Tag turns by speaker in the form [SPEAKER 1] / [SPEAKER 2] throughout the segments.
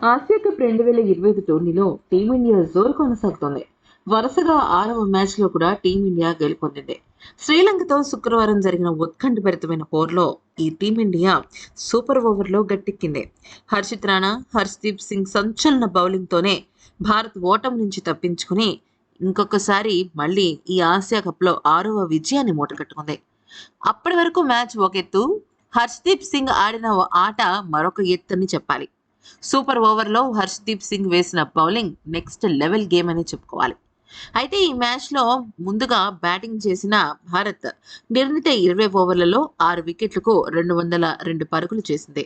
[SPEAKER 1] Asia cup రెండు వేల ఇరవై ఐదు టోర్నీలో టీమిండియా జోరు కొనసాగుతోంది. వరుసగా ఆరవ మ్యాచ్లో కూడా టీమిండియా గెలుపొందింది. శ్రీలంకతో శుక్రవారం జరిగిన ఉత్కంఠభరితమైన పోర్లో ఈ టీమిండియా సూపర్ ఓవర్లో గట్టెక్కింది. హర్షిత్ రాణా హర్షదీప్ సింగ్ సంచలన బౌలింగ్తోనే భారత్ ఓటం నుంచి తప్పించుకుని ఇంకొకసారి మళ్ళీ ఈ ఆసియా కప్లో ఆరవ విజయాన్ని మూటగట్టుకుంది. అప్పటి వరకు మ్యాచ్ ఒక ఎత్తు హర్షదీప్ సింగ్ ఆడిన ఆట మరొక ఎత్తు అని చెప్పాలి. సూపర్ ఓవర్లో హర్షదీప్ సింగ్ వేసిన బౌలింగ్ నెక్స్ట్ లెవెల్ గేమ్ అని చెప్పుకోవాలి. అయితే ఈ మ్యాచ్లో ముందుగా బ్యాటింగ్ చేసిన భారత్ నిర్ణీత ఇరవై ఓవర్లలో ఆరు వికెట్లకు రెండు వందల రెండు పరుగులు చేసింది.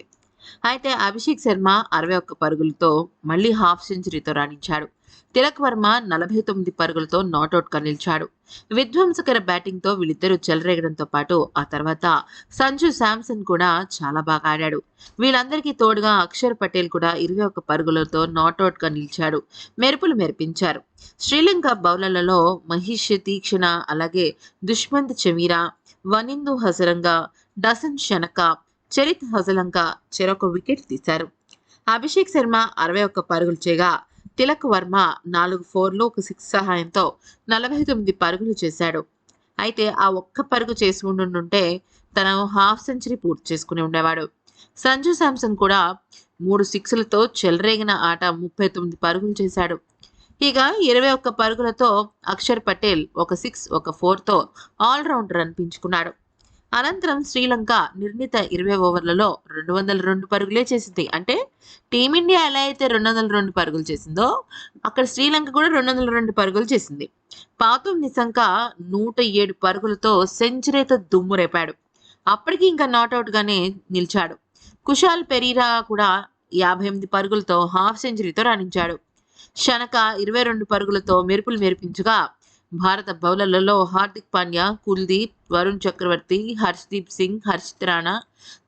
[SPEAKER 1] అయితే అభిషేక్ శర్మ అరవై ఒక్క పరుగులతో మళ్ళీ హాఫ్ సెంచరీతో రాణించాడు. తిలక్ వర్మ నలభై తొమ్మిది పరుగులతో నాట్అవుట్గా నిలిచాడు. విధ్వంసకర బ్యాటింగ్తో వీళ్ళిద్దరూ చెలరేగడంతో పాటు ఆ తర్వాత సంజు శాంసన్ కూడా చాలా బాగా ఆడాడు. వీళ్ళందరికీ తోడుగా అక్షర్ పటేల్ కూడా ఇరవై ఒక్క పరుగులతో నాట్అవుట్గా నిలిచాడు. మెరుపులు మెరిపించారు. శ్రీలంక బౌలర్లలో మహిష్ తీక్షణ అలాగే దుష్మంత్ చమీరా వనిందు హసరంగా డసన్ శనక చరిత్ హజలంక చెరొక వికెట్ తీశారు. అభిషేక్ శర్మ అరవై ఒక్క పరుగులు చేయగా తిలక్ వర్మ నాలుగు ఫోర్లు ఒక సిక్స్ సహాయంతో నలభై తొమ్మిది పరుగులు చేశాడు. అయితే ఆ ఒక్క పరుగు చేసి ఉండుంటే తను హాఫ్ సెంచరీ పూర్తి చేసుకుని ఉండేవాడు. సంజు శాంసన్ కూడా మూడు సిక్స్లతో చెలరేగిన ఆట ముప్పై తొమ్మిది పరుగులు చేశాడు. ఇక ఇరవై ఒక్క పరుగులతో అక్షర్ పటేల్ ఒక సిక్స్ ఒక ఫోర్తో ఆల్రౌండర్ అనిపించుకున్నాడు. అనంతరం శ్రీలంక నిర్ణీత ఇరవై ఓవర్లలో రెండు వందల రెండు పరుగులే చేసింది. అంటే టీమిండియా ఎలా అయితే రెండు వందల రెండు పరుగులు చేసిందో అక్కడ శ్రీలంక కూడా రెండు వందల రెండు పరుగులు చేసింది. పాతం నిశంక నూట ఏడు పరుగులతో సెంచరీతో దుమ్ము రేపాడు. అప్పటికి ఇంకా నాట్అవుట్గానే నిలిచాడు. కుషాల్ పెరీరా కూడా యాభై ఎనిమిది పరుగులతో హాఫ్ సెంచరీతో రాణించాడు. షనక ఇరవై రెండు పరుగులతో మెరుపులు మెరిపించగా భారత బౌలర్లలో హార్దిక్ పాండ్యా కుల్దీప్ వరుణ్ చక్రవర్తి హర్షదీప్ సింగ్ హర్షిత్ రాణా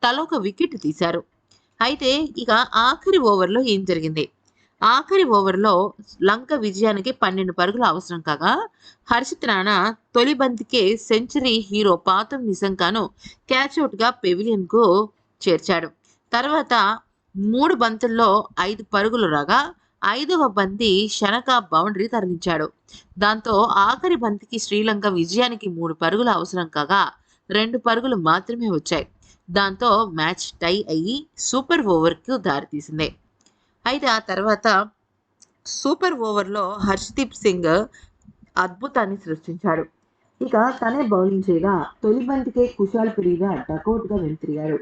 [SPEAKER 1] తలొక వికెట్ తీశారు. అయితే ఇక ఆఖరి ఓవర్లో ఏం జరిగింది? ఆఖరి ఓవర్లో లంక విజయానికి పన్నెండు పరుగులు అవసరం కాగా హర్షిత్ రాణా తొలి బంతికే సెంచరీ హీరో పాతం నిశంకాను క్యాచ్అవుట్గా పెవిలియన్కు చేర్చాడు. తర్వాత మూడు బంతుల్లో ఐదు పరుగులు రాగా ఐదవ బంతి శనక బౌండరీ తరలించాడు. దాంతో ఆఖరి బంతికి శ్రీలంక విజయానికి మూడు పరుగులు అవసరం కాగా రెండు పరుగులు మాత్రమే వచ్చాయి. దాంతో మ్యాచ్ టై అయ్యి సూపర్ ఓవర్కు దారితీసింది. అయితే ఆ తర్వాత సూపర్ ఓవర్లో హర్షదీప్ సింగ్ అద్భుతాన్ని సృష్టించాడు. ఇక తనే బౌలింగ్ చేయగా తొలి బంతికే కుశాల్ పెరిగా డకౌట్గా వెనుతిరిగాడు.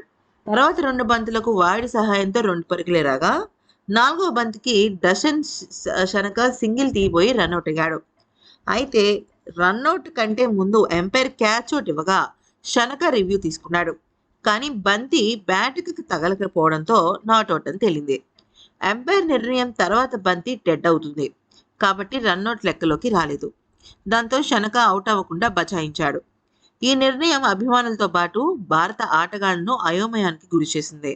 [SPEAKER 1] తర్వాత రెండు బంతులకు వాడి సహాయంతో రెండు పరుగులే రాగా నాలుగో బంతికి డషన్ శనక సింగిల్ తీయబోయి రన్అట్ అయ్యాడు. అయితే రన్అట్ కంటే ముందు ఎంపైర్ క్యాచ్ అవుట్ ఇవ్వగా శనక రివ్యూ తీసుకున్నాడు. కానీ బంతి బ్యాట్కి తగలకపోవడంతో నాట్అవుట్ అని తేలింది. ఎంపైర్ నిర్ణయం తర్వాత బంతి డెడ్ అవుతుంది. కాబట్టి రన్అట్ లెక్కలోకి రాలేదు. దాంతో శనక అవుట్ అవ్వకుండా బచాయించాడు. ఈ నిర్ణయం అభిమానులతో పాటు భారత ఆటగాళ్ళను అయోమయానికి గురిచేసింది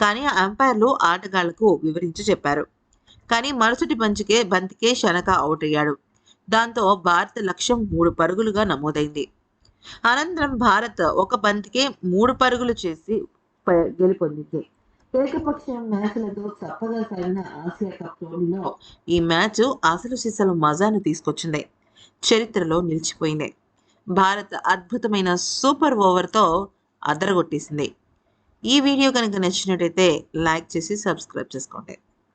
[SPEAKER 1] కానీ అంపైర్లు ఆటగాళ్ళకు వివరించి చెప్పారు. కానీ మరుసటి బంచికే బంతికే శనక అవుట్ అయ్యాడు. దాంతో భారత లక్ష్యం మూడు పరుగులుగా నమోదైంది. అనంతరం భారత్ ఒక బంతికే మూడు పరుగులు చేసి గెలుపొందింది. ఏకపక్షం మ్యాచ్లతో చప్పగా సాగిన ఆసియా కప్ టోర్నీలో ఈ మ్యాచ్ అసలు సిసలు మజాను తీసుకొచ్చింది. చరిత్రలో నిలిచిపోయింది. భారత్ అద్భుతమైన సూపర్ ఓవర్తో అదరగొట్టేసింది. ఈ వీడియో కనుక నచ్చినట్టయితే లైక్ చేసి సబ్స్క్రైబ్ చేసుకోండి.